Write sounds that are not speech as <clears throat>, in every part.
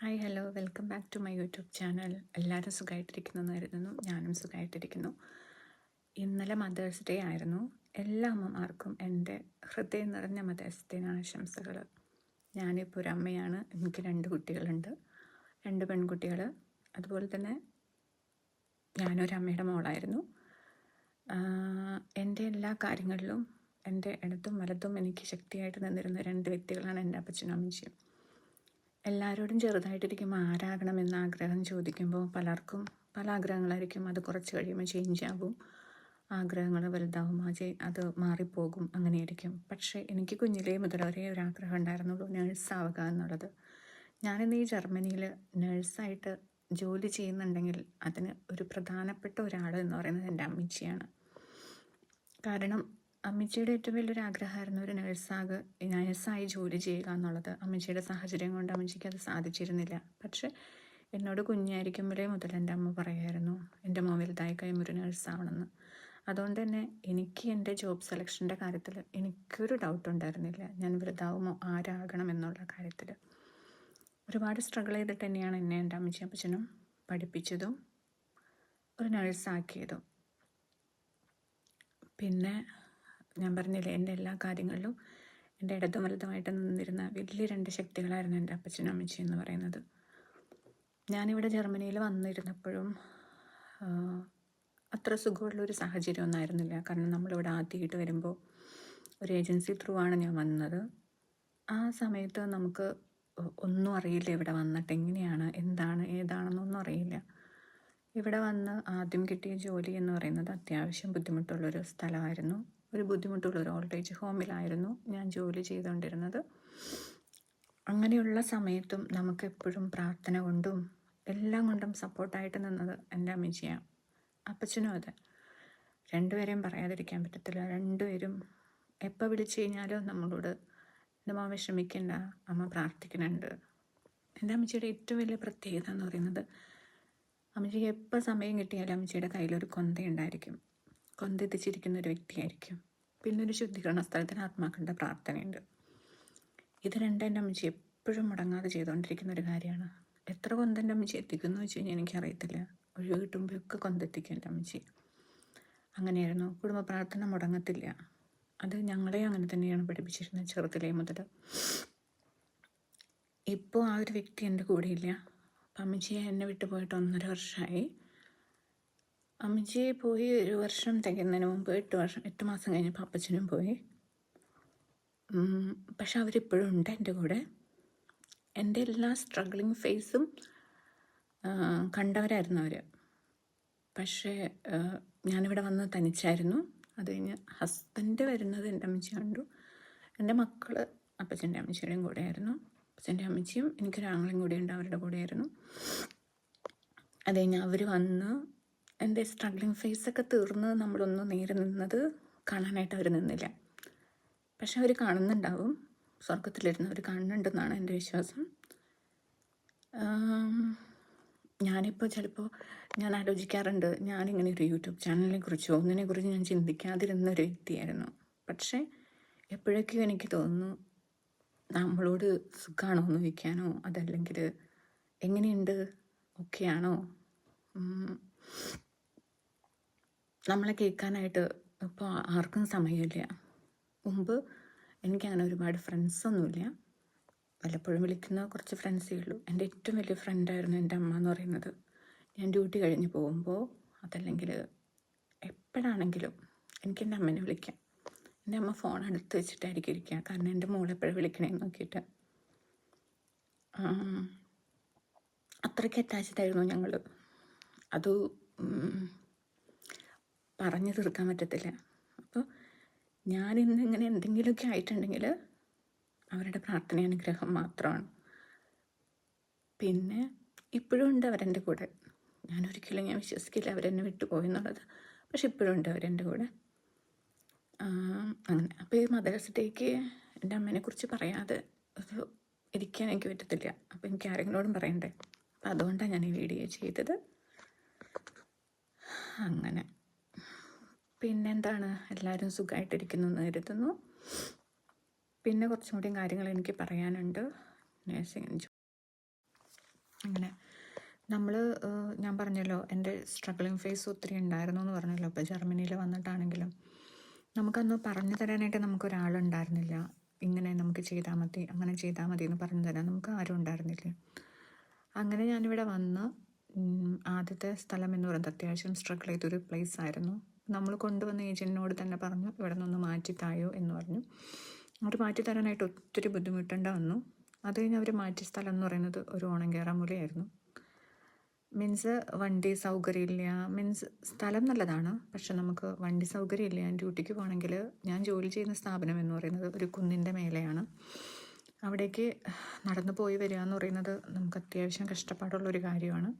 Hi hello welcome back to my YouTube channel എല്ലാവരും സുഖമായിട്ടിരിക്കുന്നു കരുതുന്നു ഞാനും സുഖമായിട്ടിരിക്കുന്നു ഇന്നലെ മദേഴ്സ് ഡേ ആയിരുന്നു. എല്ലാ അമ്മമാർക്കും എന്റെ ഹൃദയം നിറഞ്ഞ മദേഴ്സ് ഡേ ആശംസകൾ ഞാനിപ്പോൾ ഒരു അമ്മയാണ്. എനിക്ക് രണ്ട് കുട്ടികളുണ്ട്. രണ്ട് പെൺകുട്ടികൾ അതുപോലെ തന്നെ ഞാനൊരു അമ്മയുടെ മോളായിരുന്നു. എന്റെ എല്ലാ കാര്യങ്ങളിലും എന്റെ ഇടത്തും വലത്തും എനിക്ക് ശക്തിയായിട്ട് നിന്നിരുന്ന രണ്ട് വ്യക്തികളാണ് എന്റെ അപ്പച്ചനും അമ്മച്ചിയും. എല്ലാവരോടും ചെറുതായിട്ടിരിക്കുമ്പോൾ ആരാകണമെന്ന് ആഗ്രഹം ചോദിക്കുമ്പോൾ പലർക്കും പല ആഗ്രഹങ്ങളായിരിക്കും. അത് കുറച്ച് കഴിയുമ്പോൾ ചേഞ്ച് ആകും. ആഗ്രഹങ്ങൾ വലുതാവും. ആ ചേ അത് മാറിപ്പോകും. അങ്ങനെയായിരിക്കും. പക്ഷേ എനിക്ക് കുഞ്ഞിലേ മുതൽ ഒരേ ഒരു ആഗ്രഹം ഉണ്ടായിരുന്നുള്ളൂ നേഴ്സാവുക എന്നുള്ളത്. ഞാനിന്ന് ഈ ജർമ്മനിയിൽ നേഴ്സായിട്ട് ജോലി ചെയ്യുന്നുണ്ടെങ്കിൽ അതിന് ഒരു പ്രധാനപ്പെട്ട ഒരാൾ എന്ന് പറയുന്നത് എന്റെ അമ്മച്ചിയാണ്. കാരണം അമ്മച്ചിയുടെ ഏറ്റവും വലിയൊരു ആഗ്രഹമായിരുന്നു ഒരു നഴ്സാക് നഴ്സായി ജോലി ചെയ്യുക എന്നുള്ളത്. അമ്മച്ചിയുടെ സാഹചര്യം കൊണ്ട് അമ്മച്ചിക്ക് അത് സാധിച്ചിരുന്നില്ല. പക്ഷെ എന്നോട് കുഞ്ഞായിരിക്കുമ്പോഴേ മുതൽ എന്റെ അമ്മ പറയുമായിരുന്നു എന്റെ മോൻ വലുതായി കഴിയുമ്പോൾ ഒരു നഴ്സാവണമെന്ന് അതുകൊണ്ട് തന്നെ എനിക്ക് എന്റെ ജോബ് സെലക്ഷന്റെ കാര്യത്തിൽ എനിക്കൊരു ഡൗട്ട് ഉണ്ടായിരുന്നില്ല. ഞാൻ വലുതാവുമോ ആരാകണം എന്നുള്ള കാര്യത്തിൽ. ഒരുപാട് സ്ട്രഗിൾ ചെയ്തിട്ട് തന്നെയാണ് എന്നെ എന്റെ അമ്മച്ചി അപ്പച്ചനും പഠിപ്പിച്ചതും ഒരു നഴ്സാക്കിയതും പിന്നെ ഞാൻ പറഞ്ഞില്ലേ എന്റെ എല്ലാ കാര്യങ്ങളിലും എന്റെ ഇടതും വലതുമായിട്ട് നിന്നിരുന്ന വലിയ രണ്ട് ശക്തികളായിരുന്നു എന്റെ അപ്പച്ചനും അമ്മച്ചി എന്ന് പറയുന്നത്. ഞാനിവിടെ ജർമ്മനിയിൽ വന്നിരുന്നപ്പോഴും അത്ര സുഖമുള്ളൊരു സാഹചര്യം ഒന്നും ആയിരുന്നില്ല കാരണം നമ്മളിവിടെ ആദ്യമായിട്ട് വരുമ്പോൾ ഒരു ഏജൻസി ത്രൂ ആണ് ഞാൻ വന്നത്. ആ സമയത്ത് നമുക്ക് ഒന്നും അറിയില്ല ഇവിടെ വന്നിട്ട് എങ്ങനെയാണ് എന്താണ് ഏതാണെന്നൊന്നും അറിയില്ല. ഇവിടെ വന്ന് ആദ്യം കിട്ടിയ ജോലി എന്ന് പറയുന്നത് അത്യാവശ്യം ബുദ്ധിമുട്ടുള്ളൊരു സ്ഥലമായിരുന്നു. ഒരു ബുദ്ധിമുട്ടുള്ളൊരു ഏജ് ഹോമിലായിരുന്നു ഞാൻ ജോലി ചെയ്തുകൊണ്ടിരുന്നത്. അങ്ങനെയുള്ള സമയത്തും നമുക്ക് എപ്പോഴും പ്രാർത്ഥന കൊണ്ടും എല്ലാം കൊണ്ടും സപ്പോർട്ടായിട്ട് നിന്നത് എന്റെ അമ്മച്ചിയാണ് അപ്പച്ചനും അതെ. രണ്ടുപേരെയും പറയാതിരിക്കാൻ പറ്റത്തില്ല. രണ്ടുപേരും എപ്പോൾ വിളിച്ചു കഴിഞ്ഞാലും നമ്മളോട് എന്റെ മാമ വിഷമിക്കണ്ട അമ്മ പ്രാർത്ഥിക്കുന്നുണ്ട്. എന്റെ അമ്മച്ചിയുടെ ഏറ്റവും വലിയ പ്രത്യേകത എന്ന് പറയുന്നത് അമ്മച്ചിക്ക് എപ്പോൾ സമയം കിട്ടിയാലും അമ്മച്ചിയുടെ കയ്യിലൊരു കൊന്ത ഉണ്ടായിരിക്കും കൊന്ത എത്തിച്ചിരിക്കുന്ന ഒരു വ്യക്തിയായിരിക്കും. പിന്നെ ഒരു ശുദ്ധീകരണ സ്ഥലത്തിന് ആത്മാക്കളുടെ പ്രാർത്ഥനയുണ്ട്. ഇത് രണ്ടും എന്റെ അമ്മച്ചി എപ്പോഴും മുടങ്ങാതെ ചെയ്തുകൊണ്ടിരിക്കുന്ന ഒരു കാര്യമാണ്. എത്ര കൊന്ത എന്റെ അമ്മച്ചി എത്തിക്കുന്നു വെച്ച് കഴിഞ്ഞാൽ എനിക്കറിയത്തില്ല. ഒഴിവ് കിട്ടുമ്പോഴൊക്കെ കൊന്തെത്തിക്കും എന്റെ അമ്മച്ചി. അങ്ങനെയായിരുന്നു. കുടുംബ പ്രാർത്ഥന മുടങ്ങത്തില്ല. അത് ഞങ്ങളെ അങ്ങനെ തന്നെയാണ് പഠിപ്പിച്ചിരുന്നത് ചെറുതിലേ മുതൽ. ഇപ്പോൾ ആ ഒരു വ്യക്തി എന്റെ കൂടെയില്ല. അമ്മച്ചിയെ എന്നെ വിട്ടു പോയിട്ട് ഒന്നര വർഷമായി. അമ്മച്ചി പോയി ഒരു വർഷം തികയുന്നതിന് മുമ്പ് എട്ട് വർഷം എട്ട് മാസം കഴിഞ്ഞപ്പോൾ അപ്പച്ചനും പോയി. പക്ഷെ അവരിപ്പോഴും ഉണ്ട് എന്റെ കൂടെ. എന്റെ എല്ലാ സ്ട്രഗ്ലിങ് ഫേസും കണ്ടവരായിരുന്നു അവർ പക്ഷേ ഞാനിവിടെ വന്ന് തനിച്ചായിരുന്നു. അത് കഴിഞ്ഞ് ഹസ്ബൻഡ് വരുന്നത് എന്റെ അമ്മച്ചി കണ്ടു. എന്റെ മക്കൾ അപ്പച്ചന്റെ അമ്മച്ചിയുടെയും കൂടെയായിരുന്നു. അപ്പച്ചന്റെ അമ്മച്ചിയും എനിക്കൊരാങ്ങളും കൂടെയുണ്ട് അവരുടെ കൂടെയായിരുന്നു. അത് കഴിഞ്ഞ് അവർ വന്ന് എന്റെ സ്ട്രഗ്ലിങ് ഫേസൊക്കെ തീർന്ന് നമ്മളൊന്ന് നേരെ നിന്നത് കാണാനായിട്ട് അവർ നിന്നില്ല. പക്ഷെ അവർ കാണുന്നുണ്ടാവും. സ്വർഗത്തിലിരുന്ന് അവർ കാണുന്നുണ്ടെന്നാണ് എന്റെ വിശ്വാസം. ഞാനിപ്പോൾ ചിലപ്പോൾ ഞാൻ ആലോചിക്കാറുണ്ട് ഞാനിങ്ങനെ ഒരു യൂട്യൂബ് ചാനലിനെ കുറിച്ചോ ഒന്നിനെ കുറിച്ച് ഞാൻ ചിന്തിക്കാതിരുന്ന ഒരു വ്യക്തിയായിരുന്നു. പക്ഷേ എപ്പോഴൊക്കെയോ എനിക്ക് തോന്നുന്നു നമ്മളോട് സുഖമാണോ എന്ന് വയ്ക്കാനോ അതല്ലെങ്കിൽ എങ്ങനെയുണ്ട്? ഓക്കെയാണോ? നമ്മളെ കേൾക്കാനായിട്ട് ഇപ്പോൾ ആർക്കും സമയമില്ല. മുമ്പ് എനിക്കങ്ങനെ ഒരുപാട് ഫ്രണ്ട്സൊന്നുമില്ല വല്ലപ്പോഴും വിളിക്കുന്ന കുറച്ച് ഫ്രണ്ട്സേ ഉള്ളൂ. എന്റെ ഏറ്റവും വലിയ ഫ്രണ്ടായിരുന്നു എന്റെ അമ്മ എന്ന് പറയുന്നത്. ഞാൻ ഡ്യൂട്ടി കഴിഞ്ഞ് പോകുമ്പോൾ അതല്ലെങ്കിൽ എപ്പോഴാണെങ്കിലും എനിക്ക് എന്റെ അമ്മേനെ വിളിക്കാം. എന്റെ അമ്മ ഫോൺ എടുത്ത് വെച്ചിട്ടായിരിക്കും ഇരിക്കുക. കാരണം എന്റെ മോളെ എപ്പോഴും വിളിക്കണേന്ന് നോക്കിയിട്ട്. അത്രയ്ക്ക് അറ്റാച്ച്ഡ് ആയിരുന്നു ഞങ്ങൾ അത് പറഞ്ഞു തീർക്കാൻ പറ്റത്തില്ല. അപ്പോൾ ഞാൻ ഞാനിന്ന് ഇങ്ങനെ എന്തെങ്കിലുമൊക്കെ ആയിട്ടുണ്ടെങ്കിൽ അവരുടെ പ്രാർത്ഥന അനുഗ്രഹം മാത്രമാണ്. പിന്നെ ഇപ്പോഴും ഉണ്ട് അവരെന്റെ കൂടെ. ഞാൻ ഒരിക്കലും ഞാൻ വിശ്വസിക്കില്ല അവരെന്നെ വിട്ടുപോയെന്നുള്ളത് പക്ഷെ ഇപ്പോഴും ഉണ്ട് അവരെന്റെ കൂടെ. അങ്ങനെ. അപ്പോൾ ഈ മദേഴ്സ് ഡേക്ക് എന്റെ അമ്മേനെ കുറിച്ച് പറയാതെ ഒരു ഇരിക്കാൻ എനിക്ക് പറ്റത്തില്ല. അപ്പോൾ എനിക്ക് ആരെങ്കിലോടും പറയണ്ടേ? അപ്പോൾ അതുകൊണ്ടാണ് ഞാൻ ഈ വീഡിയോ ചെയ്തത്. അങ്ങനെ. പിന്നെന്താണ്? എല്ലാവരും സുഖമായിട്ടിരിക്കുന്നു എന്ന് കരുതുന്നു. പിന്നെ കുറച്ചും കൂടി കാര്യങ്ങൾ എനിക്ക് പറയാനുണ്ട്. നേഴ്സിംഗ് അങ്ങനെ. നമ്മൾ ഞാൻ പറഞ്ഞല്ലോ എന്റെ സ്ട്രഗ്ലിങ് ഫേസ് ഒത്തിരി ഉണ്ടായിരുന്നു എന്ന് പറഞ്ഞല്ലോ. ഇപ്പോൾ ജർമ്മനിയിൽ വന്നിട്ടാണെങ്കിലും നമുക്കന്ന് പറഞ്ഞു തരാനായിട്ട് നമുക്കൊരാളുണ്ടായിരുന്നില്ല. ഇങ്ങനെ നമുക്ക് ചെയ്താൽ മതി അങ്ങനെ ചെയ്താൽ മതി എന്ന് പറഞ്ഞു തരാൻ നമുക്ക് ആരും ഉണ്ടായിരുന്നില്ല. അങ്ങനെ ഞാനിവിടെ വന്ന് ആദ്യത്തെ സ്ഥലം എന്ന് പറയുന്നത് അത്യാവശ്യം സ്ട്രഗിൾ ചെയ്തൊരു പ്ലേസ് ആയിരുന്നു. നമ്മൾ കൊണ്ടുവന്ന ഏജന്റിനോട് തന്നെ പറഞ്ഞു ഇവിടെ നിന്നൊന്ന് മാറ്റിത്തായോ എന്ന് പറഞ്ഞു. അവർ മാറ്റി തരാനായിട്ട് ഒത്തിരി ബുദ്ധിമുട്ടേണ്ട വന്നു. അത് കഴിഞ്ഞ് അവർ മാറ്റി സ്ഥലം എന്ന് പറയുന്നത് ഒരു ഓണങ്കേറാമൂലയായിരുന്നു മീൻസ് വണ്ടി സൗകര്യമില്ല. മീൻസ് സ്ഥലം നല്ലതാണ് പക്ഷെ നമുക്ക് വണ്ടി സൗകര്യമില്ല. ഞാൻ ഡ്യൂട്ടിക്ക് പോകണമെങ്കിൽ ഞാൻ ജോലി ചെയ്യുന്ന സ്ഥാപനം എന്ന് പറയുന്നത് ഒരു കുന്നിന്റെ മേലെയാണ്. അവിടേക്ക് നടന്നു പോയി വരിക എന്ന് പറയുന്നത് നമുക്ക് അത്യാവശ്യം കഷ്ടപ്പാടുള്ളൊരു കാര്യമാണ്.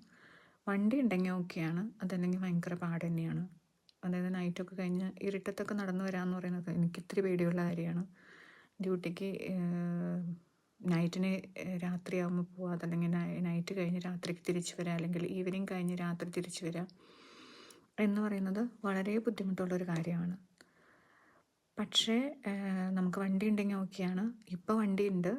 വണ്ടി ഉണ്ടെങ്കിൽ ഓക്കെയാണ് അതല്ലെങ്കിൽ ഭയങ്കര പാട് തന്നെയാണ്. അതായത് നൈറ്റൊക്കെ കഴിഞ്ഞ് ഇരുട്ടത്തൊക്കെ നടന്നു വരാമെന്ന് പറയുന്നത് എനിക്ക് ഇത്തിരി പേടിയുള്ള കാര്യമാണ്. ഡ്യൂട്ടിക്ക് നൈറ്റിന് രാത്രിയാകുമ്പോൾ പോവാതെ അല്ലെങ്കിൽ നൈറ്റ് കഴിഞ്ഞ് രാത്രിക്ക് തിരിച്ചു വരിക അല്ലെങ്കിൽ ഈവനിങ് കഴിഞ്ഞ് രാത്രി തിരിച്ചു വരിക എന്ന് പറയുന്നത് വളരെ ബുദ്ധിമുട്ടുള്ളൊരു കാര്യമാണ്. പക്ഷേ നമുക്ക് വണ്ടി ഉണ്ടെങ്കിൽ ഓക്കെയാണ്. ഇപ്പോൾ വണ്ടി ഉണ്ട്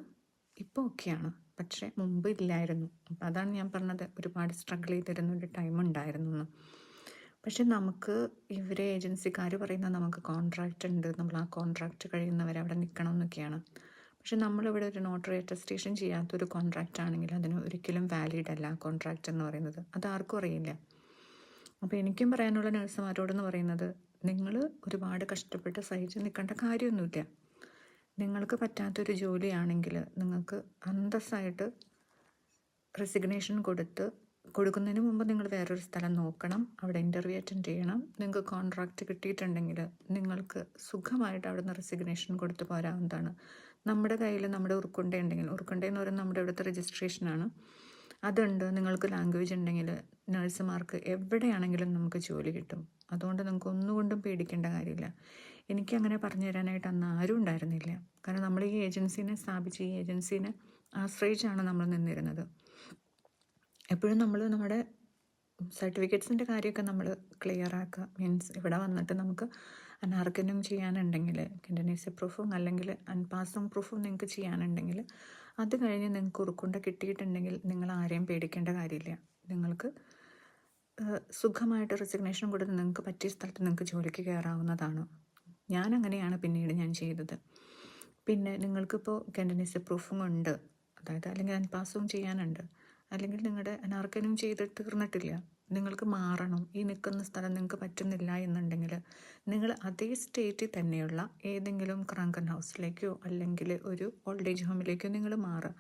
ഇപ്പോൾ ഓക്കെയാണ്. പക്ഷേ മുമ്പ് ഇല്ലായിരുന്നു. അപ്പം അതാണ് ഞാൻ പറഞ്ഞത്. ഒരുപാട് സ്ട്രഗിൾ ചെയ്തിരുന്ന ഒരു ടൈം ഉണ്ടായിരുന്നു എന്ന്. പക്ഷെ നമുക്ക് ഇവരെ ഏജൻസിക്കാർ പറയുന്ന നമുക്ക് കോൺട്രാക്റ്റ് ഉണ്ട്. നമ്മൾ ആ കോൺട്രാക്റ്റ് കഴിയുന്നവരെ അവിടെ നിൽക്കണം എന്നൊക്കെയാണ് പക്ഷെ നമ്മളിവിടെ ഒരു നോട്ടറി അറ്റസ്റ്റേഷൻ ചെയ്യാത്തൊരു കോൺട്രാക്റ്റ് ആണെങ്കിൽ അതിന് ഒരിക്കലും വാലിഡ് അല്ല കോൺട്രാക്റ്റ് എന്ന് പറയുന്നത്. അത് ആർക്കും അറിയില്ല. അപ്പോൾ എനിക്കും പറയാനുള്ള നഴ്സുമാരോടെന്ന് പറയുന്നത് നിങ്ങൾ ഒരുപാട് കഷ്ടപ്പെട്ട് സഹിച്ച് നിൽക്കേണ്ട കാര്യമൊന്നുമില്ല. നിങ്ങൾക്ക് പറ്റാത്തൊരു ജോലിയാണെങ്കിൽ നിങ്ങൾക്ക് അന്തസ്സായിട്ട് റെസിഗ്നേഷൻ കൊടുത്ത് കൊടുക്കുന്നതിന് മുമ്പ് നിങ്ങൾ വേറൊരു സ്ഥലം നോക്കണം. അവിടെ ഇന്റർവ്യൂ അറ്റൻഡ് ചെയ്യണം. നിങ്ങൾക്ക് കോൺട്രാക്റ്റ് കിട്ടിയിട്ടുണ്ടെങ്കിൽ നിങ്ങൾക്ക് സുഖമായിട്ട് അവിടെ നിന്ന് റെസിഗ്നേഷൻ കൊടുത്തു പോരാവുന്നതാണ്. നമ്മുടെ കയ്യിൽ നമ്മുടെ ഉറുക്കുണ്ട ഉണ്ടെങ്കിൽ ഉറുക്കുണ്ട എന്ന് പറയുന്നത് നമ്മുടെ ഇവിടുത്തെ രജിസ്ട്രേഷനാണ് അതുണ്ട്. നിങ്ങൾക്ക് ലാംഗ്വേജ് ഉണ്ടെങ്കിൽ നഴ്സുമാർക്ക് എവിടെയാണെങ്കിലും നമുക്ക് ജോലി കിട്ടും. അതുകൊണ്ട് നിങ്ങൾക്ക് ഒന്നുകൊണ്ടും പേടിക്കേണ്ട കാര്യമില്ല. എനിക്ക് അങ്ങനെ പറഞ്ഞു തരാനായിട്ട് അന്ന് ആരും ഉണ്ടായിരുന്നില്ല. കാരണം നമ്മൾ ഈ ഏജൻസീനെ സ്ഥാപിച്ച് ഈ ഏജൻസീനെ ആശ്രയിച്ചാണ് നമ്മൾ നിന്നിരുന്നത്. എപ്പോഴും നമ്മൾ നമ്മുടെ സർട്ടിഫിക്കറ്റ്സിന്റെ കാര്യമൊക്കെ നമ്മൾ ക്ലിയർ ആക്കുക. മീൻസ് ഇവിടെ വന്നിട്ട് നമുക്ക് അനാർക്കനും ചെയ്യാനുണ്ടെങ്കിൽ കണ്ടിന്യൂസ് പ്രൂഫും അല്ലെങ്കിൽ അൺപാസിംഗ് പ്രൂഫും നിങ്ങൾക്ക് ചെയ്യാനുണ്ടെങ്കിൽ അത് കഴിഞ്ഞ് നിങ്ങൾക്ക് ഉറുക്കുണ്ട കിട്ടിയിട്ടുണ്ടെങ്കിൽ നിങ്ങൾ ആരെയും പേടിക്കേണ്ട കാര്യമില്ല. നിങ്ങൾക്ക് സുഖമായിട്ട് റെസിഗ്നേഷൻ കൊടുത്ത് നിങ്ങൾക്ക് പറ്റിയ സ്ഥലത്ത് നിങ്ങൾക്ക് ജോലിക്ക് കയറാവുന്നതാണ്. ഞാൻ അങ്ങനെയാണ് പിന്നീട് ഞാൻ ചെയ്തത്. പിന്നെ നിങ്ങൾക്കിപ്പോൾ കണ്ടിന്യൂസ് പ്രൂഫും ഉണ്ട്. അതായത് അല്ലെങ്കിൽ അൻപാസും ചെയ്യാനുണ്ട്. അല്ലെങ്കിൽ നിങ്ങളുടെ അനാർക്കനും ചെയ്ത് തീർന്നിട്ടില്ല. നിങ്ങൾക്ക് മാറണം. ഈ നിൽക്കുന്ന സ്ഥലം നിങ്ങൾക്ക് പറ്റുന്നില്ല എന്നുണ്ടെങ്കിൽ നിങ്ങൾ അതേ സ്റ്റേറ്റിൽ തന്നെയുള്ള ഏതെങ്കിലും ക്രാങ്കൻ ഹൗസിലേക്കോ അല്ലെങ്കിൽ ഒരു ഓൾഡ് ഏജ് ഹോമിലേക്കോ നിങ്ങൾ മാറുക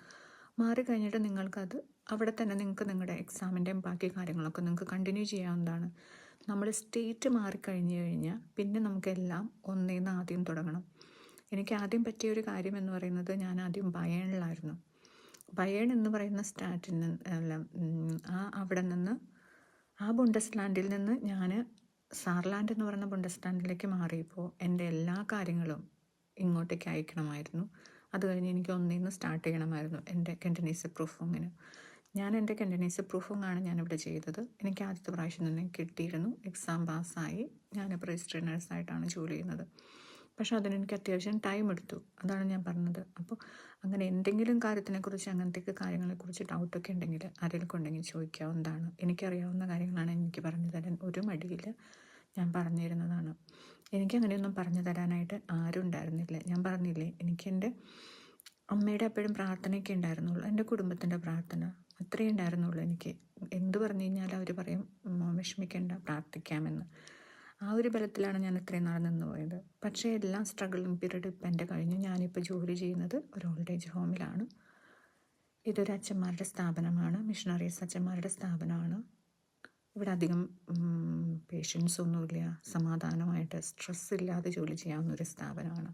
മാറി കഴിഞ്ഞിട്ട് നിങ്ങൾക്കത് അവിടെ തന്നെ നിങ്ങൾക്ക് നിങ്ങളുടെ എക്സാമിന്റെയും ബാക്കി കാര്യങ്ങളൊക്കെ നിങ്ങൾക്ക് കണ്ടിന്യൂ ചെയ്യാവുന്നതാണ്. നമ്മൾ സ്റ്റേറ്റ് മാറിക്കഴിഞ്ഞ് കഴിഞ്ഞാൽ പിന്നെ നമുക്കെല്ലാം ഒന്നേന്ന് ആദ്യം തുടങ്ങണം. എനിക്ക് ആദ്യം പറ്റിയ ഒരു കാര്യം എന്ന് പറയുന്നത് ഞാൻ ആദ്യം ബയേണിലായിരുന്നു ബയേൺ എന്ന് പറയുന്ന സ്റ്റാറ്റിൽ നിന്ന് അല്ല ആ അവിടെ നിന്ന് ആ ബുണ്ടസ്ലാൻഡിൽ നിന്ന് ഞാൻ സാർലാൻഡ് എന്ന് പറയുന്ന ബുണ്ടസ്ലാൻഡിലേക്ക് മാറിയപ്പോൾ എന്റെ എല്ലാ കാര്യങ്ങളും ഇങ്ങോട്ടേക്ക് അയക്കണമായിരുന്നു. അത് കഴിഞ്ഞ് എനിക്ക് ഒന്നിൽ സ്റ്റാർട്ട് ചെയ്യണമായിരുന്നു എന്റെ കണ്ടിന്യൂസ് പ്രൂഫിങ്ങിന്. ഞാൻ എന്റെ കണ്ടിന്യൂസ് പ്രൂഫിങ്ങാണ് ഞാനിവിടെ ചെയ്തത്. എനിക്ക് ആദ്യത്തെ പ്രാവശ്യം തന്നെ കിട്ടിയിരുന്നു. എക്സാം പാസ്സായി. ഞാനിപ്പോൾ രജിസ്റ്റർ നഴ്സായിട്ടാണ് ജോലി ചെയ്യുന്നത്. പക്ഷെ അതിനെനിക്ക് അത്യാവശ്യം ടൈം എടുത്തു. അതാണ് ഞാൻ പറഞ്ഞത്. അപ്പോൾ അങ്ങനെ എന്തെങ്കിലും കാര്യത്തിനെക്കുറിച്ച് അങ്ങനത്തെയൊക്കെ കാര്യങ്ങളെക്കുറിച്ച് ഡൗട്ടൊക്കെ ഉണ്ടെങ്കിൽ ആരെങ്കിലും ഉണ്ടെങ്കിൽ ചോദിക്കാവുന്നതാണ് എനിക്കറിയാവുന്ന കാര്യങ്ങളാണ് എനിക്ക് പറഞ്ഞു തരാൻ ഒരു മടിയില്ല ഞാൻ പറഞ്ഞു തരുന്നതാണ്. എനിക്കങ്ങനെയൊന്നും പറഞ്ഞു തരാനായിട്ട് ആരും ഉണ്ടായിരുന്നില്ല. ഞാൻ പറഞ്ഞില്ലേ എനിക്കെന്റെ അമ്മയുടെ അപ്പോഴും പ്രാർത്ഥനയൊക്കെ ഉണ്ടായിരുന്നുള്ളൂ. എന്റെ കുടുംബത്തിന്റെ പ്രാർത്ഥന അത്രയേ ഉണ്ടായിരുന്നുള്ളൂ എനിക്ക്. എന്ത് പറഞ്ഞു കഴിഞ്ഞാൽ അവർ പറയും "ഉം, വിഷമിക്കേണ്ട പ്രാർത്ഥിക്കാമെന്ന്. ആ ഒരു ബലത്തിലാണ് ഞാൻ ഇത്രയും നാൾ നിന്ന് പോയത്. പക്ഷേ എല്ലാം സ്ട്രഗിളിങ് പീരീഡ് ഇപ്പം എന്റെ കഴിഞ്ഞു. ഞാനിപ്പോൾ ജോലി ചെയ്യുന്നത് ഒരു ഓൾഡ് ഏജ് ഹോമിലാണ് ഇതൊരു അച്ഛന്മാരുടെ സ്ഥാപനമാണ്. മിഷണറീസ് അച്ഛന്മാരുടെ സ്ഥാപനമാണ്. ഇവിടെ അധികം പേഷ്യൻസ് ഒന്നുമില്ല. സമാധാനമായിട്ട് സ്ട്രെസ് ഇല്ലാതെ ജോലി ചെയ്യാവുന്ന ഒരു സ്ഥാപനമാണ്.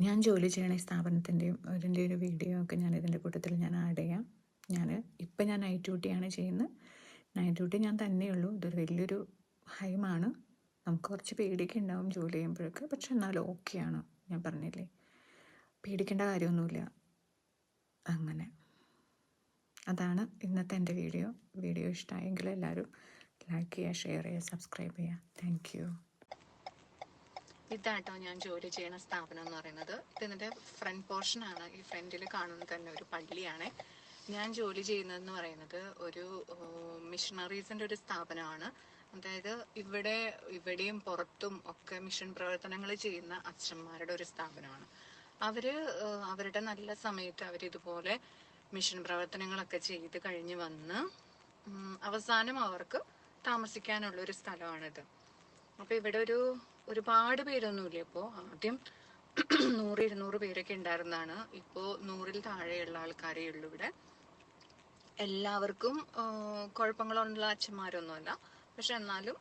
ഞാൻ ജോലി ചെയ്യണ ഈ സ്ഥാപനത്തിന്റെയും അതിന്റെ ഒരു വീഡിയോ ഒക്കെ ഞാൻ ഇതിന്റെ കൂട്ടത്തിൽ ഞാൻ ആഡ് ചെയ്യാം. ഞാൻ ഇപ്പം ഞാൻ നൈറ്റ് ഡ്യൂട്ടിയാണ് ചെയ്യുന്നത്. നൈറ്റ് ഡ്യൂട്ടി ഞാൻ തന്നെയുള്ളൂ. ഇതൊരു വലിയൊരു ഹൈമാണ് നമുക്ക് കുറച്ച് പേടിയൊക്കെ ഉണ്ടാവും ജോലി ചെയ്യുമ്പോഴൊക്കെ. പക്ഷെ എന്നാലും ഓക്കെയാണ് ഞാൻ പറഞ്ഞില്ലേ. പേടിക്കേണ്ട കാര്യമൊന്നുമില്ല. അങ്ങനെ. അതാണ് ഇന്നത്തെ എന്റെ വീഡിയോ. വീഡിയോ ഇഷ്ടമായെങ്കിൽ എല്ലാവരും ലൈക്ക് ചെയ്യുക ഷെയർ ചെയ്യുക സബ്സ്ക്രൈബ് ചെയ്യുക. താങ്ക് യു ഇതാട്ടോ ഞാൻ ജോലി ചെയ്യുന്ന സ്ഥാപനം എന്ന് പറയുന്നത്. ഇതിന്റെ ഫ്രണ്ട് പോർഷൻ ആണ്. ഈ ഫ്രണ്ടിൽ കാണുന്നത് തന്നെ ഒരു പള്ളിയാണ്. ഞാൻ ജോലി ചെയ്യുന്നതെന്ന് പറയുന്നത് ഒരു മിഷണറീസിന്റെ ഒരു സ്ഥാപനമാണ്. അതായത് ഇവിടെ ഇവിടെയും പുറത്തും ഒക്കെ മിഷൻ പ്രവർത്തനങ്ങൾ ചെയ്യുന്ന അച്ഛന്മാരുടെ ഒരു സ്ഥാപനമാണ്. അവർ അവരുടെ നല്ല സമയത്ത് അവർ ഇതുപോലെ മിഷൻ പ്രവർത്തനങ്ങളൊക്കെ ചെയ്ത് കഴിഞ്ഞ് വന്ന് അവസാനം അവർക്ക് താമസിക്കാനുള്ള ഒരു സ്ഥലമാണിത്. അപ്പൊ ഇവിടെ ഒരു ഒരുപാട് പേരൊന്നുമില്ല ഇപ്പോ. ആദ്യം <clears throat> നൂറ് ഇരുന്നൂറ് പേരൊക്കെ ഉണ്ടായിരുന്നതാണ് ഇപ്പോ നൂറിൽ താഴെയുള്ള ആൾക്കാരേ ഉള്ളൂ ഇവിടെ. എല്ലാവർക്കും കുഴപ്പങ്ങളുള്ള അച്ഛന്മാരൊന്നുമല്ല. പക്ഷെ എന്നാലും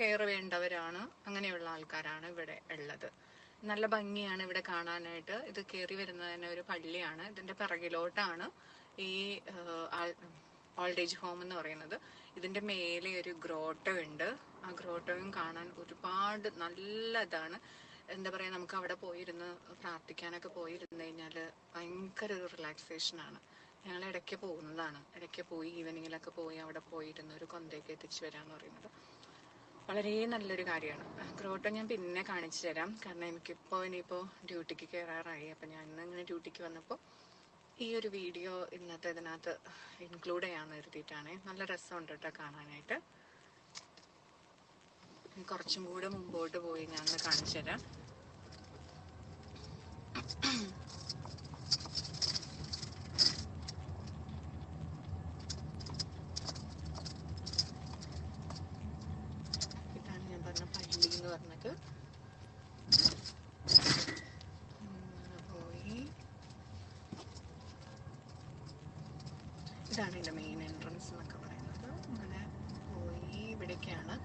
കെയർ വേണ്ടവരാണ് അങ്ങനെയുള്ള ആൾക്കാരാണ് ഇവിടെ ഉള്ളത്. നല്ല ഭംഗിയാണ് ഇവിടെ കാണാനായിട്ട്. ഇത് കയറി വരുന്നത് തന്നെ ഒരു പള്ളിയാണ്. ഇതിന്റെ പിറകിലോട്ടാണ് ഈ ഓൾഡ് ഏജ് ഹോം എന്ന് പറയുന്നത്. ഇതിന്റെ മേലെ ഒരു ഗ്രോട്ടോ ഉണ്ട്. ആ ഗ്രോട്ടോയും കാണാൻ ഒരുപാട് നല്ലതാണ്. എന്താ പറയാ നമുക്ക് അവിടെ പോയിരുന്ന് പ്രാർത്ഥിക്കാനൊക്കെ പോയിരുന്നു കഴിഞ്ഞാൽ ഭയങ്കര ഒരു റിലാക്സേഷൻ ആണ്. ഞങ്ങൾ ഇടയ്ക്ക് പോകുന്നതാണ്. ഇടയ്ക്ക് പോയി ഈവനിങ്ങിലൊക്കെ പോയി അവിടെ പോയിരുന്ന് ഒരു കൊന്തയൊക്കെ എത്തിച്ചു വരാന്ന് പറയുന്നത്. വളരെ നല്ലൊരു കാര്യമാണ്. ഗ്രോട്ടോ ഞാൻ പിന്നെ കാണിച്ചു തരാം. കാരണം എനിക്കിപ്പോൾ ഇനിയിപ്പോൾ ഡ്യൂട്ടിക്ക് കയറാറായി അപ്പം ഞാൻ ഇന്ന് ഇങ്ങനെ ഡ്യൂട്ടിക്ക് വന്നപ്പോൾ ഈ ഒരു വീഡിയോ ഇന്നത്തെ ഇതിനകത്ത് ഇൻക്ലൂഡ് ചെയ്യാമെന്ന് കരുതിയിട്ടാണ്. നല്ല രസമുണ്ട് കേട്ടോ കാണാനായിട്ട്. കുറച്ചും കൂടെ മുമ്പോട്ട് പോയി ഞാൻ ഒന്ന് കാണിച്ചു തരാം ഇതാണ് ഞാൻ പറഞ്ഞ പള്ളി എന്ന് പറഞ്ഞത് ഉം, പോയി ഇതാണ് എന്റെ മെയിൻ എൻട്രൻസ് എന്നൊക്കെ പറയുന്നത് അങ്ങനെ പോയി ഇവിടേക്കാണ്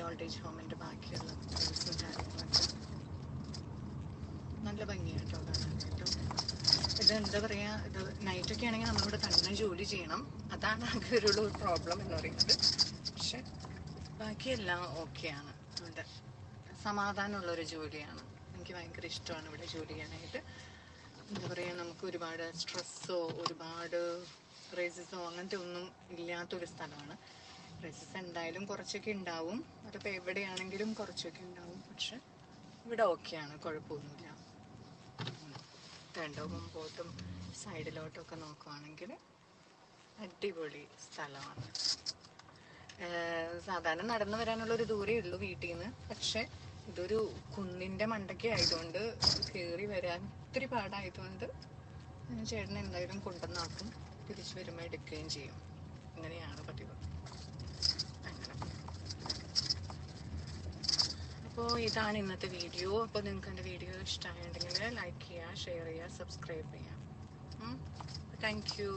ഈ ഓൾഡ് ഏജ് ഹോമിന്റെ ബാക്കിയുള്ള പ്ലേസും കാര്യങ്ങളൊക്കെ. നല്ല ഭംഗിയായിട്ടോ ഇത് എന്താ പറയുക ഇത് നൈറ്റൊക്കെ ആണെങ്കിൽ നമ്മളിവിടെ തന്നെ ജോലി ചെയ്യണം. അതാണ് ആകെ ഒരു പ്രോബ്ലം എന്ന് പറയുന്നത്. പക്ഷെ ബാക്കിയെല്ലാം ഓക്കെയാണ് ഇവിടെ സമാധാനമുള്ള ഒരു ജോലിയാണ്. എനിക്ക് ഭയങ്കര ഇഷ്ടമാണ് ഇവിടെ ജോലി ചെയ്യാനായിട്ട്. എന്താ പറയുക നമുക്ക് ഒരുപാട് സ്ട്രെസ്സോ ഒരുപാട് റേസസോ അങ്ങനത്തെ ഒന്നും ഇല്ലാത്തൊരു സ്ഥലമാണ്. റേസസ് എന്തായാലും കുറച്ചൊക്കെ ഉണ്ടാവും. അതിപ്പോൾ എവിടെയാണെങ്കിലും കുറച്ചൊക്കെ ഉണ്ടാവും. പക്ഷെ ഇവിടെ ഓക്കെയാണ് കുഴപ്പമൊന്നുമില്ല. കണ്ടോ മുമ്പോട്ടും സൈഡിലോട്ടൊക്കെ നോക്കുവാണെങ്കിൽ അടിപൊളി സ്ഥലമാണ്. സാധാരണ നടന്നു വരാനുള്ള ഒരു ദൂരേ ഉള്ളൂ വീട്ടിൽ നിന്ന് പക്ഷെ ഇതൊരു കുന്നിന്റെ മണ്ടയ്ക്ക് ആയതുകൊണ്ട് കയറി വരാൻ ഒത്തിരി പാടായതുകൊണ്ട് ചേട്ടൻ എന്തായാലും കൊണ്ടുവന്നാക്കും തിരിച്ചു വരുമ്പോൾ എടുക്കുകയും ചെയ്യും. അങ്ങനെയാണ് പതിവ്. അപ്പോൾ ഇതാണ് ഇന്നത്തെ വീഡിയോ അപ്പോൾ നിങ്ങൾക്ക് എന്റെ വീഡിയോ ഇഷ്ടമായിട്ടുണ്ടെങ്കിൽ ലൈക്ക് ചെയ്യുക ഷെയർ ചെയ്യുക സബ്സ്ക്രൈബ് ചെയ്യുക. Thank you